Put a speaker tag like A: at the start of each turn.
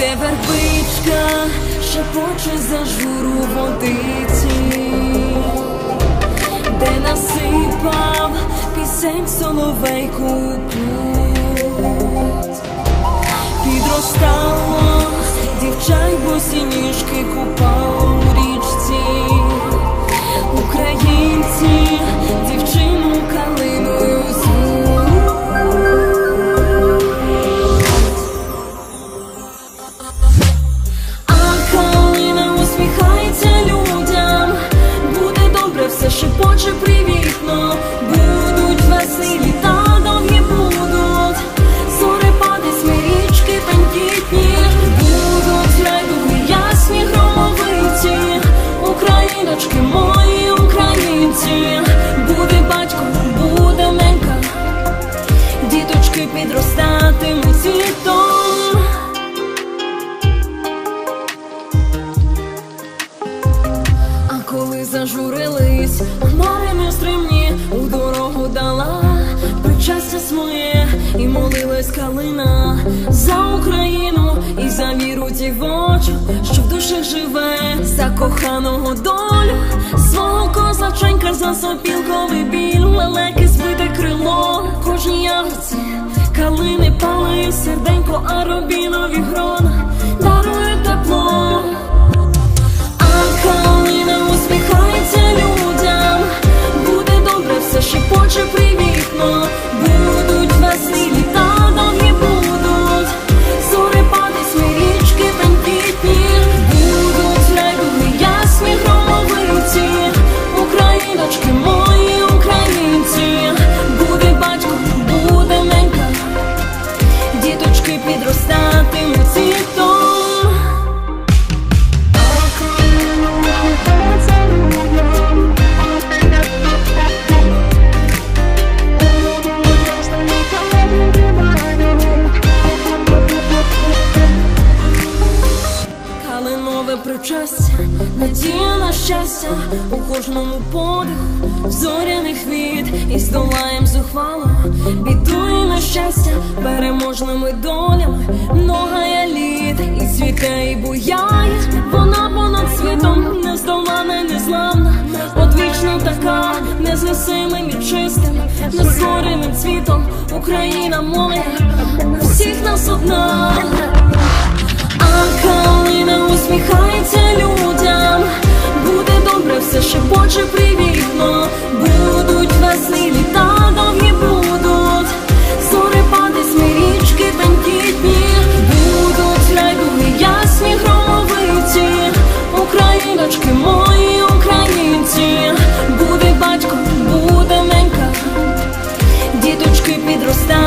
A: де вербичка шепоче за журу водиці, де насипав пісень соловейку путь. Підростало все шепоче калина за Україну і за віру дівочу, що в душах живе, за коханого долю, свого козаченька за сопілковий біль, лелеки збите крило, кожній ягодці калини палає серденько, а рубінові грона дарує тепло. А калина усміхається людям, буде добре, все шепоче привітно, будуть весни Калинове причастя, надія на щастя. У кожному подиху, зоряних від і здолаєм зухвалу, біду і нещастя переможними долями, многая літ і цвіте, і буяє, вона понад світом нездолана, й незламна, одвічна така, незнесимим і чистим, нескореним цвітом Україна моя, всіх нас одна калина усміхається людям, буде добре, все шепоче боче привітно. Будуть весни літа довгі будуть, Зори пади, смирічки, бенкітні, будуть райдуги, ясні громовиці, україночки мої, українці, буде батько, буде ненька, діточки підростають.